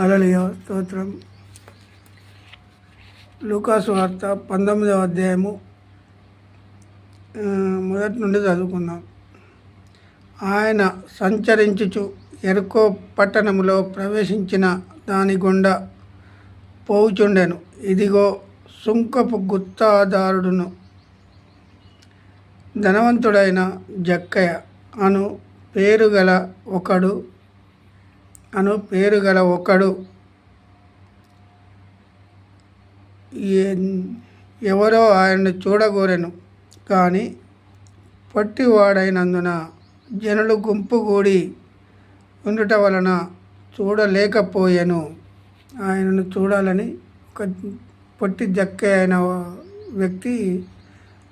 అలలియ స్తోత్రం. లూకాసు వార్త పంతొమ్మిదవ అధ్యాయము మొదటి నుండి చదువుకుందాం. ఆయన సంచరించుచు ఎరుకో పట్టణములో ప్రవేశించిన దాని గుండా పోవుచుండెను. ఇదిగో సుంకపు గుత్తాదారుడును ధనవంతుడైన జక్కయ్య అను పేరు గల ఒకడు అను పేరు గల ఒకడు ఎవరో ఆయన్ని చూడగోరెను. కానీ పొట్టివాడైనందున జనులు గుంపు కూడి ఉండుట వలన చూడలేకపోయాను. ఆయనను చూడాలని ఒక పొట్టి జక్కే అయిన వ్యక్తి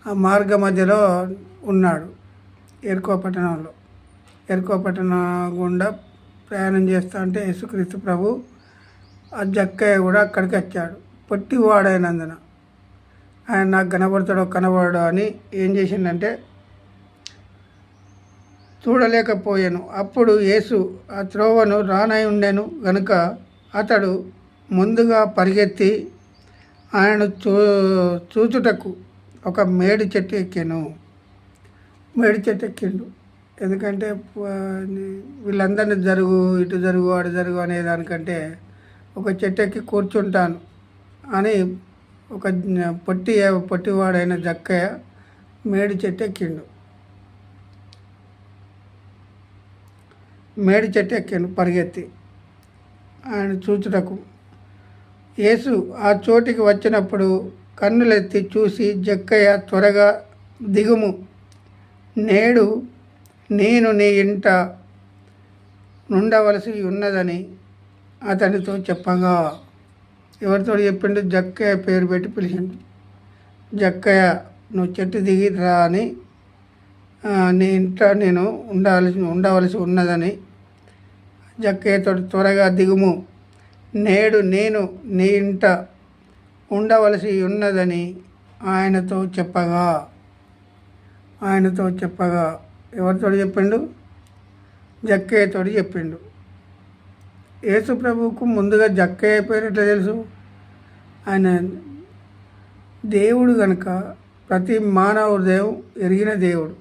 ఆ మార్గ మధ్యలో ఉన్నాడు. ఎరుకో పట్టణంలో. ఎరుకో పట్టణ గుండా ప్రయాణం చేస్తా అంటే యేసుక్రీస్తు ప్రభు ఆ జక్కయ్య కూడా అక్కడికి వచ్చాడు. పొట్టివాడైనందున. ఆయన నాకు కనబడతాడో కనబడో అని ఏం చేసిండంటే చూడలేకపోయాను. అప్పుడు యేసు ఆ త్రోవను రానై ఉండెను. గనుక అతడు ముందుగా పరిగెత్తి ఆయన చూ చూచుటకు ఒక మేడి చెట్టు ఎక్కాను. మేడి చెట్టు ఎక్కిండు. ఎందుకంటే వీళ్ళందరినీ జరుగు ఇటు జరుగు అటు జరుగు అనే దానికంటే ఒక చెట్టు ఎక్కి కూర్చుంటాను అని ఒక పొట్టి పొట్టివాడైన జక్కయ్య మేడి చెట్టు ఎక్కిండు మేడి చెట్టు ఎక్కిండు పరిగెత్తి ఆయన చూచుటకు. యేసు ఆ చోటికి వచ్చినప్పుడు కన్నులెత్తి చూసి జక్కయ్య త్వరగా దిగుము. నేడు నేను నీ ఇంట నుండవలసి ఉన్నదని అతనితో చెప్పగా ఎవరితో చెప్పిండు? జక్కయ్య పేరు పెట్టి పిలిచిండు. జక్కయ్య నువ్వు చెట్టు దిగి రా అని నీ ఇంట నేను ఉండాల్సి ఉండవలసి ఉన్నదని జక్కయ్యతో త్వరగా దిగుము. నేడు నేను నీ ఇంట ఉండవలసి ఉన్నదని ఆయనతో చెప్పగా ఆయనతో చెప్పగా ఎవరితో చెప్పిండు? జక్కయ్యతో చెప్పిండు. యేసు ప్రభువుకు ముందుగా జక్కయ్య పేరు ఎట్లా తెలుసు? ఆయన దేవుడు కనుక ప్రతి మానవ దేవు ఎరిగిన దేవుడు.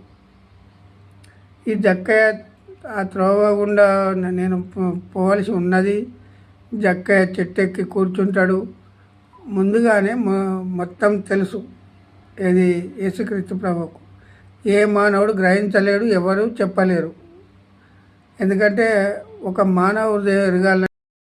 ఈ జక్కయ్య ఆ త్రోవ గుండా నేను పో- పోవలసి ఉన్నది జక్కయ్య చెట్టు ఎక్కి కూర్చుంటాడు. ముందుగానే మొత్తం తెలుసు. ఇది యేసుక్రీస్తు ప్రభుకు ఏ మానవుడు గ్రహించలేడు ఎవరు చెప్పలేరు. ఎందుకంటే ఒక మానవ హృదయం ఎరగాలంటే